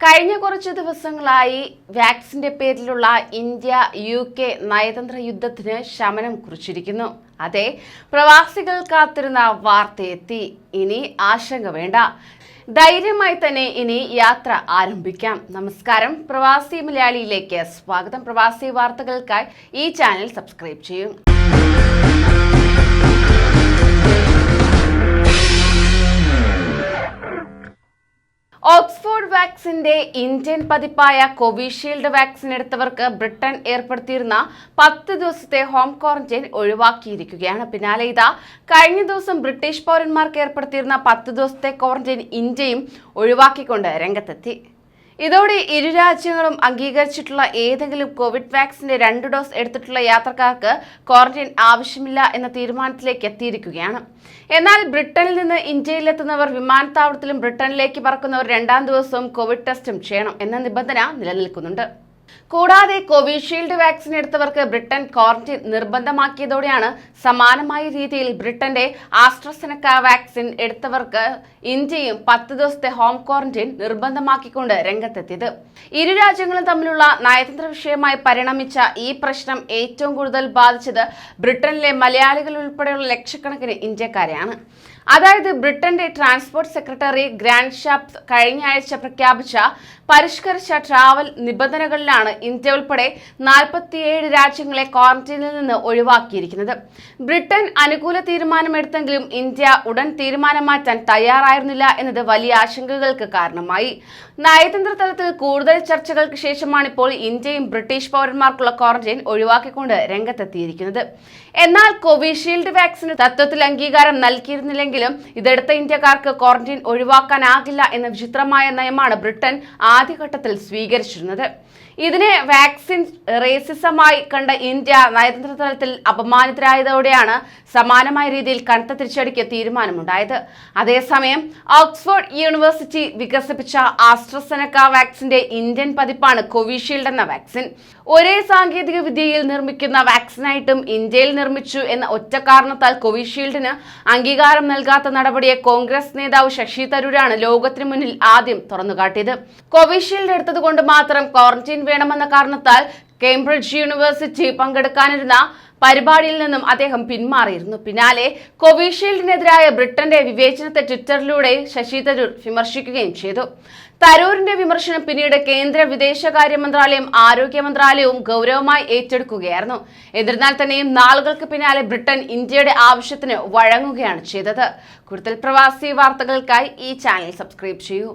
കഴിഞ്ഞ കുറച്ച് ദിവസങ്ങളായി വാക്സിന്റെ പേരിലുള്ള ഇന്ത്യ യു കെ നയതന്ത്ര യുദ്ധത്തിന് ശമനം കുറിച്ചിരിക്കുന്നു. അതെ പ്രവാസികൾ കാത്തിരുന്ന വാർത്തയെത്തി. ഇനി ആശങ്ക വേണ്ട. ധൈര്യമായി തന്നെ ഇനി യാത്ര ആരംഭിക്കാം. നമസ്കാരം. പ്രവാസി മലയാളിയിലേക്ക് സ്വാഗതം. പ്രവാസി വാർത്തകൾക്കായി ഈ ചാനൽ സബ്സ്ക്രൈബ് ചെയ്യും. ഓക്സ്ഫോർഡ് വാക്സിന്റെ ഇന്ത്യൻ പതിപ്പായ കോവിഷീൽഡ് വാക്സിൻ എടുത്തവർക്ക് ബ്രിട്ടൻ ഏർപ്പെടുത്തിയിരുന്ന പത്ത് ദിവസത്തെ ഹോം ക്വാറന്റൈൻ ഒഴിവാക്കിയിരിക്കുകയാണ്. പിന്നാലെ ഇതാ കഴിഞ്ഞ ദിവസം ബ്രിട്ടീഷ് പൗരന്മാർക്ക് ഏർപ്പെടുത്തിയിരുന്ന പത്ത് ദിവസത്തെ ക്വാറന്റൈൻ ഇന്ത്യയും ഒഴിവാക്കിക്കൊണ്ട് രംഗത്തെത്തി. ഇതോടെ ഇരു രാജ്യങ്ങളും അംഗീകരിച്ചിട്ടുള്ള ഏതെങ്കിലും കോവിഡ് വാക്സിന്റെ രണ്ട് ഡോസ് എടുത്തിട്ടുള്ള യാത്രക്കാർക്ക് ക്വാറന്റൈൻ ആവശ്യമില്ല എന്ന തീരുമാനത്തിലേക്ക് എത്തിയിരിക്കുകയാണ്. എന്നാൽ ബ്രിട്ടനിൽ നിന്ന് ഇന്ത്യയിലെത്തുന്നവർ വിമാനത്താവളത്തിലും ബ്രിട്ടനിലേക്ക് പറക്കുന്നവർ രണ്ടാം ദിവസവും കോവിഡ് ടെസ്റ്റും ചെയ്യണം എന്ന നിബന്ധന നിലനിൽക്കുന്നുണ്ട്. കൂടാതെ കോവിഷീൽഡ് വാക്സിൻ എടുത്തവർക്ക് ബ്രിട്ടൻ ക്വാറന്റൈൻ നിർബന്ധമാക്കിയതോടെയാണ് സമാനമായ രീതിയിൽ ബ്രിട്ടന്റെ ആസ്ട്രസെനക്ക വാക്സിൻ എടുത്തവർക്ക് ഇന്ത്യയും പത്ത് ദിവസത്തെ ഹോം ക്വാറന്റൈൻ നിർബന്ധമാക്കിക്കൊണ്ട് രംഗത്തെത്തിയത്. ഇരു രാജ്യങ്ങളും തമ്മിലുള്ള നയതന്ത്ര വിഷയമായി പരിണമിച്ച ഈ പ്രശ്നം ഏറ്റവും കൂടുതൽ ബാധിച്ചത് ബ്രിട്ടനിലെ മലയാളികൾ ഉൾപ്പെടെയുള്ള ലക്ഷക്കണക്കിന് ഇന്ത്യക്കാരെയാണ്. അതായത് ബ്രിട്ടന്റെ ട്രാൻസ്പോർട്ട് സെക്രട്ടറി ഗ്രാൻഡ് ഷാപ്സ് കഴിഞ്ഞ ആഴ്ച പ്രഖ്യാപിച്ച പരിഷ്കരിച്ച ട്രാവൽ നിബന്ധനകളിലാണ് ഇന്ത്യ ഉൾപ്പെടെ നാൽപ്പത്തിയേഴ് രാജ്യങ്ങളെ ക്വാറന്റൈനിൽ നിന്ന് ഒഴിവാക്കിയിരിക്കുന്നത്. ബ്രിട്ടൻ അനുകൂല തീരുമാനമെടുത്തെങ്കിലും ഇന്ത്യ ഉടൻ തീരുമാനം മാറ്റാൻ തയ്യാറായിരുന്നില്ല എന്നത് വലിയ ആശങ്കകൾക്ക് കാരണമായി. നയതന്ത്ര തലത്തിൽ കൂടുതൽ ചർച്ചകൾക്ക് ശേഷമാണ് ഇപ്പോൾ ഇന്ത്യയും ബ്രിട്ടീഷ് പൗരന്മാർക്കുള്ള ക്വാറന്റൈൻ ഒഴിവാക്കിക്കൊണ്ട് രംഗത്തെത്തിയിരിക്കുന്നത്. എന്നാൽ കോവിഷീൽഡ് വാക്സിന് തത്വത്തിൽ അംഗീകാരം നൽകിയിരുന്നില്ലെങ്കിലും ഇതെടുത്ത ഇന്ത്യക്കാർക്ക് ക്വാറന്റൈൻ ഒഴിവാക്കാനാകില്ല എന്ന വിചിത്രമായ നയമാണ് ബ്രിട്ടൻ ആദ്യഘട്ടത്തിൽ സ്വീകരിച്ചിരുന്നത്. ഇതിനെ വാക്സിൻ റേസിസമായി കണ്ട ഇന്ത്യ നയതന്ത്ര തലത്തിൽ അപമാനിതരായതോടെയാണ് സമാനമായ രീതിയിൽ കനത്ത തിരിച്ചടിക്ക് തീരുമാനമുണ്ടായത്. അതേസമയം ഓക്സ്ഫോർഡ് യൂണിവേഴ്സിറ്റി വികസിപ്പിച്ച ആസ്ട്രസെനക്ക വാക്സിന്റെ ഇന്ത്യൻ പതിപ്പാണ് കോവിഷീൽഡ് എന്ന വാക്സിൻ. ഒരേ സാങ്കേതിക വിദ്യയിൽ നിർമ്മിക്കുന്ന വാക്സിനായിട്ടും ഇന്ത്യയിൽ നിർമ്മിച്ചു എന്ന ഒറ്റ കാരണത്താൽ കോവിഷീൽഡിന് അംഗീകാരം നൽകാത്ത നടപടിയെ കോൺഗ്രസ് നേതാവ് ശശി തരൂരാണ് ലോകത്തിന് മുന്നിൽ ആദ്യം തുറന്നുകാട്ടിയത്. കോവിഷീൽഡ് എടുത്തതുകൊണ്ട് മാത്രം ക്വാറന്റൈൻ വേണമെന്ന കാരണത്താൽ കേംബ്രിഡ്ജ് യൂണിവേഴ്സിറ്റി പങ്കെടുക്കാനിരുന്ന പരിപാടിയിൽ നിന്നും അദ്ദേഹം പിന്മാറിയിരുന്നു. പിന്നാലെ കോവിഷീൽഡിനെതിരായ ബ്രിട്ടന്റെ വിവേചനത്തെ ട്വിറ്ററിലൂടെ ശശി തരൂർ വിമർശിക്കുകയും ചെയ്തു. തരൂരിന്റെ വിമർശനം പിന്നീട് കേന്ദ്ര വിദേശകാര്യ മന്ത്രാലയം ആരോഗ്യ മന്ത്രാലയവും ഗൗരവമായി ഏറ്റെടുക്കുകയായിരുന്നു. എന്നിരുന്നാൽ തന്നെയും നാളുകൾക്ക് പിന്നാലെ ബ്രിട്ടൻ ഇന്ത്യയുടെ ആവശ്യത്തിന് വഴങ്ങുകയാണ് ചെയ്തത്. കൂടുതൽ പ്രവാസി വാർത്തകൾക്കായി ഈ ചാനൽ സബ്സ്ക്രൈബ് ചെയ്യൂ.